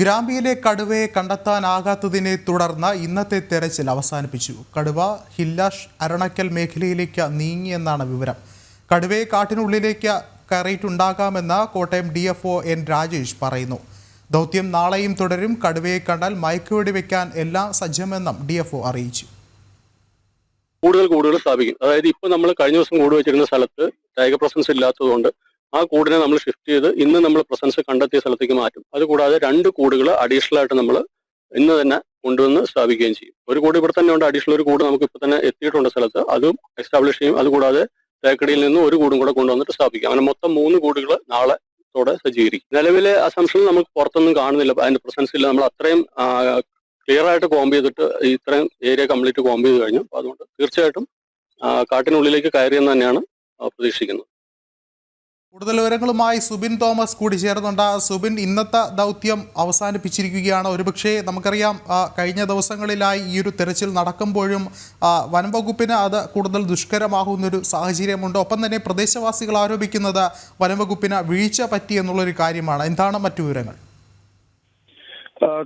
ഗ്രാമ്പിയിലെ കടുവയെ കണ്ടെത്താനാകാത്തതിനെ തുടർന്ന് ഇന്നത്തെ തെരച്ചിൽ അവസാനിപ്പിച്ചു. കടുവ ഹില്ലാഷ് അരണക്കൽ മേഖലയിലേക്ക് നീങ്ങിയെന്നാണ് വിവരം. കടുവയെ കാട്ടിനുള്ളിലേക്ക് കയറിയിട്ടുണ്ടാകാമെന്ന് Kottayam D F O N Rajesh പറയുന്നു. ദൗത്യം നാളെയും തുടരും. കടുവയെ കണ്ടാൽ മയക്കുവെടി വെക്കാൻ എല്ലാം സജ്ജമെന്നും ഡി എഫ് ഒ അറിയിച്ചു. കൂടുതൽ കൂടുകൾ സ്ഥാപിക്കും. അതായത് ഇപ്പൊ നമ്മൾ കഴിഞ്ഞ ദിവസം കൂടുവെച്ചിരുന്ന സ്ഥലത്ത് ടൈഗർ പ്രസൻസ് ഇല്ലാത്തതുകൊണ്ട് ആ കൂടിനെ നമ്മൾ ഷിഫ്റ്റ് ചെയ്ത് ഇന്ന് നമ്മൾ പ്രസൻസ് കണ്ടെത്തിയ സ്ഥലത്തേക്ക് മാറ്റും. അതുകൂടാതെ രണ്ട് കൂടുകൾ അഡീഷണൽ ആയിട്ട് നമ്മൾ ഇന്ന് തന്നെ കൊണ്ടുവന്ന് സ്ഥാപിക്കുകയും ചെയ്യും. ഒരു കൂട് ഇവിടെ തന്നെ ഉണ്ട് അഡീഷണൽ ഒരു കൂട് നമുക്ക് ഇപ്പൊ തന്നെ എത്തിയിട്ടുണ്ട് സ്ഥലത്ത്. അതും എസ്റ്റാബ്ലിഷ് ചെയ്യും. അതുകൂടാതെ തേക്കടിയിൽ നിന്ന് ഒരു കൂടും കൂടെ കൊണ്ടുവന്നിട്ട് സ്ഥാപിക്കും. അങ്ങനെ മൊത്തം മൂന്ന് കൂടുകൾ നാളെ ത്തോടെ സജ്ജീകരിക്കും. നിലവിലെ അസംഷൻ നമുക്ക് പുറത്തൊന്നും കാണുന്നില്ല. അതിന്റെ പ്രസൻസ് ഇല്ല. നമ്മൾ അത്രയും ക്ലിയർ ആയിട്ട് കോമ്പ് ചെയ്തിട്ട് ഇത്രയും ഏരിയ കംപ്ലീറ്റ് കോമ്പ് ചെയ്ത് കഴിഞ്ഞു. അതുകൊണ്ട് തീർച്ചയായിട്ടും കാട്ടിനുള്ളിലേക്ക് കയറിയെന്ന് തന്നെയാണ് പ്രതീക്ഷിക്കുന്നത്. കൂടുതൽ വിവരങ്ങളുമായി സുബിൻ തോമസ് കൂടി ചേർന്നുണ്ട് സുബിൻ ഇന്നത്തെ ദൗത്യം അവസാനിപ്പിച്ചിരിക്കുകയാണ്. ഒരുപക്ഷെ നമുക്കറിയാം കഴിഞ്ഞ ദിവസങ്ങളിലായി ഈ ഒരു തെരച്ചിൽ നടക്കുമ്പോഴും വനംവകുപ്പിന് വനം വകുപ്പിന് അത് കൂടുതൽ ദുഷ്കരമാകുന്നൊരു സാഹചര്യമുണ്ട്. ഒപ്പം തന്നെ പ്രദേശവാസികൾ ആരോപിക്കുന്നത് വനംവകുപ്പിന് വീഴ്ച പറ്റി എന്നുള്ളൊരു കാര്യമാണ്. എന്താണ് മറ്റു വിവരങ്ങൾ?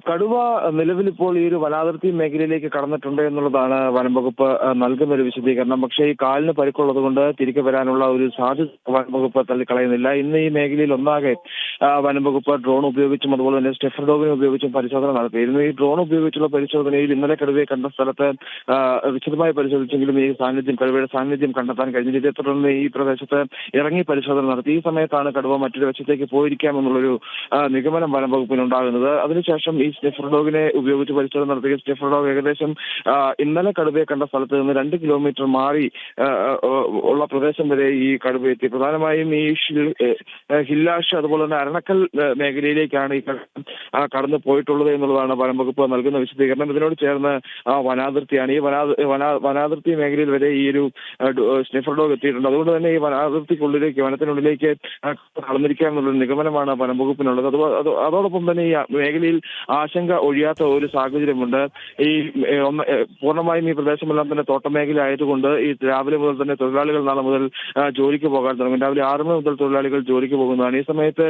കടുവ നിലവിൽ ഇപ്പോൾ ഈ ഒരു വനാതിർത്തി മേഖലയിലേക്ക് കടന്നിട്ടുണ്ട് എന്നുള്ളതാണ് വനംവകുപ്പ് നൽകുന്ന ഒരു വിശദീകരണം. പക്ഷേ ഈ കാലിന് പരിക്കുള്ളത് കൊണ്ട് തിരികെ വരാനുള്ള ഒരു സാധ്യത വനംവകുപ്പ് തള്ളിക്കളയുന്നില്ല. ഇന്ന് ഈ മേഖലയിൽ ഒന്നാകെ വനംവകുപ്പ് ഡ്രോൺ ഉപയോഗിച്ചും അതുപോലെ തന്നെ സ്റ്റെഫർ ഡോഗിനെ ഉപയോഗിച്ചും പരിശോധന നടത്തിയിരുന്നു ഈ ഡ്രോൺ ഉപയോഗിച്ചുള്ള പരിശോധനയിൽ ഇന്നലെ കടുവയെ കണ്ട സ്ഥലത്ത് വിശദമായി പരിശോധിച്ചെങ്കിലും ഈ സാന്നിധ്യം കടുവയുടെ സാന്നിധ്യം കണ്ടെത്താൻ കഴിഞ്ഞില്ല. ഇതേ തുടർന്ന് ഈ പ്രദേശത്ത് ഇറങ്ങി പരിശോധന നടത്തി. ഈ സമയത്താണ് കടുവ മറ്റൊരു വശത്തേക്ക് പോയിരിക്കാമെന്നുള്ളൊരു നിഗമനം വനം വകുപ്പിനുണ്ടാകുന്നത്. അതിനുശേഷം ഈ സ്റ്റെഫർ ഡോഗിനെ ഉപയോഗിച്ച് പരിശോധന നടത്തുക സ്റ്റെഫർ ഡോഗ് ഏകദേശം ഇന്നലെ കടുവയെ കണ്ട സ്ഥലത്ത് നിന്ന് രണ്ട് കിലോമീറ്റർ മാറി ഉള്ള പ്രദേശം വരെ ഈ കടുവ എത്തി. പ്രധാനമായും ഈ ഹില്ലാഷ് അതുപോലെ തന്നെ അരണക്കൽ മേഖലയിലേക്കാണ് ഈ കടന്നു പോയിട്ടുള്ളത് എന്നുള്ളതാണ് വനം വകുപ്പ് നൽകുന്ന വിശദീകരണം. ഇതിനോട് ചേർന്ന് വനാതിർത്തിയാണ്. ഈ വനാ വനാ- വനാതിർത്തി മേഖലയിൽ വരെ ഈ ഒരു ആ, സ്നിഫർ ഡോഗ് എത്തിയിട്ടുണ്ട്. അതുകൊണ്ട് തന്നെ ഈ വനാതിർത്തിക്കുള്ളിലേക്ക് വനത്തിനുള്ളിലേക്ക് എന്നുള്ള നിഗമനമാണ് വനം വകുപ്പിനുള്ളത് അത് അത് അതോടൊപ്പം തന്നെ ഈ മേഖലയിൽ ആശങ്ക ഒഴിയാത്ത ഒരു സാഹചര്യമുണ്ട്. ഈ പൂർണമായും ഈ പ്രദേശമെല്ലാം തന്നെ തോട്ടമേഖല ആയതുകൊണ്ട് ഈ രാവിലെ മുതൽ തന്നെ തൊഴിലാളികൾ നാളെ മുതൽ ജോലിക്ക് പോകാൻ തുടങ്ങും. രാവിലെ ആറ് മണി മുതൽ തൊഴിലാളികൾ ജോലിക്ക് പോകുന്നതാണ്. ഈ സമയത്ത്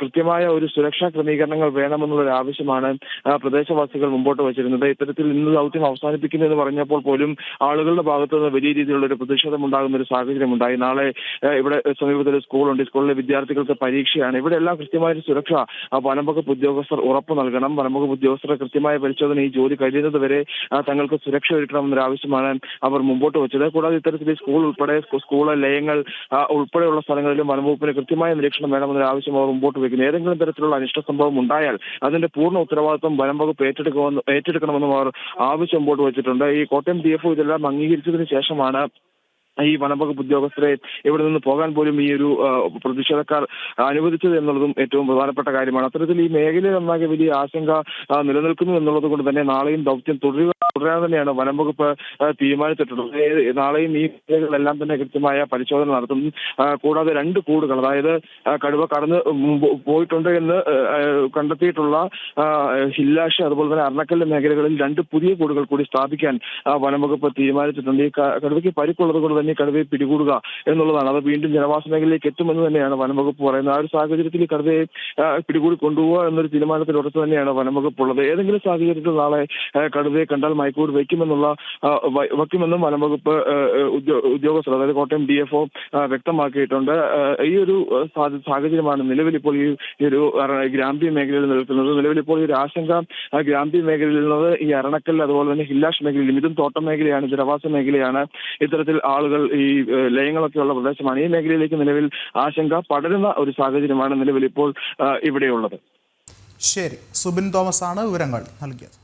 കൃത്യമായ ഒരു സുരക്ഷാ ക്രമീകരണങ്ങൾ വേണമെന്നുള്ള ആവശ്യമാണ് പ്രദേശവാസികൾ മുമ്പോട്ട് വച്ചിരുന്നത്. ഇത്തരത്തിൽ ഇന്ന് ദൗത്യം അവസാനിപ്പിക്കുന്നു എന്ന് പറഞ്ഞപ്പോൾ പോലും ആളുകളുടെ ഭാഗത്തു നിന്ന് വലിയ രീതിയിലുള്ള ഒരു പ്രതിഷേധം ഉണ്ടാകുന്ന ഒരു സാഹചര്യം ഉണ്ടായി നാളെ ഇവിടെ സമീപത്തൊരു സ്കൂളുണ്ട്. സ്കൂളിലെ വിദ്യാർത്ഥികൾക്ക് പരീക്ഷയാണ്. ഇവിടെ എല്ലാം കൃത്യമായ സുരക്ഷ വനംവകുപ്പ് വനം ഉദ്യോഗസ്ഥർ ഉറപ്പ് നൽകണം. വനം പ്രമുഖ ഉദ്യോഗസ്ഥരുടെ കൃത്യമായ പരിശോധന ഈ ജോലി കഴിയുന്നത് വരെ തങ്ങൾക്ക് സുരക്ഷ ഒരുക്കണമെന്നൊരു ആവശ്യമാണ് അവർ മുമ്പോട്ട് വെച്ചത്. കൂടാതെ ഇത്തരത്തിൽ സ്കൂൾ ഉൾപ്പെടെ സ്കൂൾ ലയങ്ങൾ ഉൾപ്പെടെയുള്ള സ്ഥലങ്ങളിലും വനംവകുപ്പിന് കൃത്യമായ നിരീക്ഷണം വേണമെന്നൊരു ആവശ്യം അവർ മുമ്പോട്ട് വയ്ക്കുന്നു ഏതെങ്കിലും തരത്തിലുള്ള അനിഷ്ട സംഭവം ഉണ്ടായാൽ അതിന്റെ പൂർണ ഉത്തരവാദിത്വം വനം വകുപ്പ് ഏറ്റെടുക്കുമെന്ന് ഏറ്റെടുക്കണമെന്നും അവർ ആവശ്യം മുമ്പോട്ട് വെച്ചിട്ടുണ്ട്. ഈ കോട്ടയം ഡി എഫ് ഇതെല്ലാം അംഗീകരിച്ചതിന് ശേഷമാണ് ഈ വനംവകുപ്പ് ഉദ്യോഗസ്ഥരെ ഇവിടെ നിന്ന് പോകാൻ പോലും ഈ ഒരു പ്രതിഷേധക്കാർ അനുവദിച്ചത് എന്നുള്ളതും ഏറ്റവും പ്രധാനപ്പെട്ട കാര്യമാണ്. അത്തരത്തിൽ ഈ മേഖലയിൽ ഒന്നാകെ വലിയ ആശങ്ക നിലനിൽക്കുന്നു എന്നുള്ളത് കൊണ്ട് തന്നെ നാളെയും ദൗത്യം തുടരുക തുടരാൻ തന്നെയാണ് വനം വകുപ്പ് തീരുമാനിച്ചിട്ടുള്ളത്. നാളെയും ഈ മേഖലകളിലെല്ലാം തന്നെ കൃത്യമായ പരിശോധന നടത്തും. കൂടാതെ രണ്ട് കൂടുകൾ അതായത് കടുവ കടന്ന് പോയിട്ടുണ്ട് എന്ന് കണ്ടെത്തിയിട്ടുള്ള ഹില്ലാഷ് അതുപോലെ തന്നെ അർണക്കല്ല് മേഖലകളിൽ രണ്ട് പുതിയ കൂടുകൾ കൂടി സ്ഥാപിക്കാൻ വനം വകുപ്പ് തീരുമാനിച്ചിട്ടുണ്ട്. ഈ കടുവയ്ക്ക് പരിക്കുള്ളത് കൊണ്ട് തന്നെ കടുവയെ പിടികൂടുക എന്നുള്ളതാണ്. അത് വീണ്ടും ജനവാസ മേഖലയിലേക്ക് എത്തുമെന്ന് തന്നെയാണ് വനം വകുപ്പ് പറയുന്നത്. ആ ഒരു സാഹചര്യത്തിൽ കടുവയെ പിടികൂടി കൊണ്ടുപോകുക എന്നൊരു തീരുമാനത്തിൽ ഉറച്ചു തന്നെയാണ് വനംവകുപ്പ് ഉള്ളത്. ഏതെങ്കിലും സാഹചര്യത്തിൽ നാളെ കടുവയെ കണ്ടാൽ മയക്കൂട് വയ്ക്കുമെന്നുള്ള വയ്ക്കുമെന്നും വനംവകുപ്പ് ഉദ്യോഗസ്ഥർ അതായത് കോട്ടയം ഡി എഫ് ഒ വ്യക്തമാക്കിയിട്ടുണ്ട്. ഈ ഒരു സാഹചര്യമാണ് നിലവിൽ ഇപ്പോൾ ഈ ഒരു ഗ്രാമ്യ മേഖലയിൽ നിൽക്കുന്നത് നിലവിൽ ഇപ്പോൾ ഈ ഒരു ആശങ്ക ആ, ഗ്രാമ്യ മേഖലയിൽ നിന്നത് ഈ അരണക്കൽ അതുപോലെ തന്നെ ഹില്ലാഷ് മേഖലയിലും ഇതും തോട്ടം മേഖലയാണ് ജനവാസ മേഖലയാണ്. ഇത്തരത്തിൽ ആളുകൾ ഈ ലയങ്ങളൊക്കെയുള്ള പ്രദേശമാണ്. ഈ മേഖലയിലേക്ക് നിലവിൽ ആശങ്ക പടരുന്ന ഒരു സാഹചര്യമാണ് നിലവിൽ ഇപ്പോൾ ഇവിടെയുള്ളത്. ശരി. സുബിൻ തോമസ് ആണ് വിവരങ്ങൾ നൽകിയത്.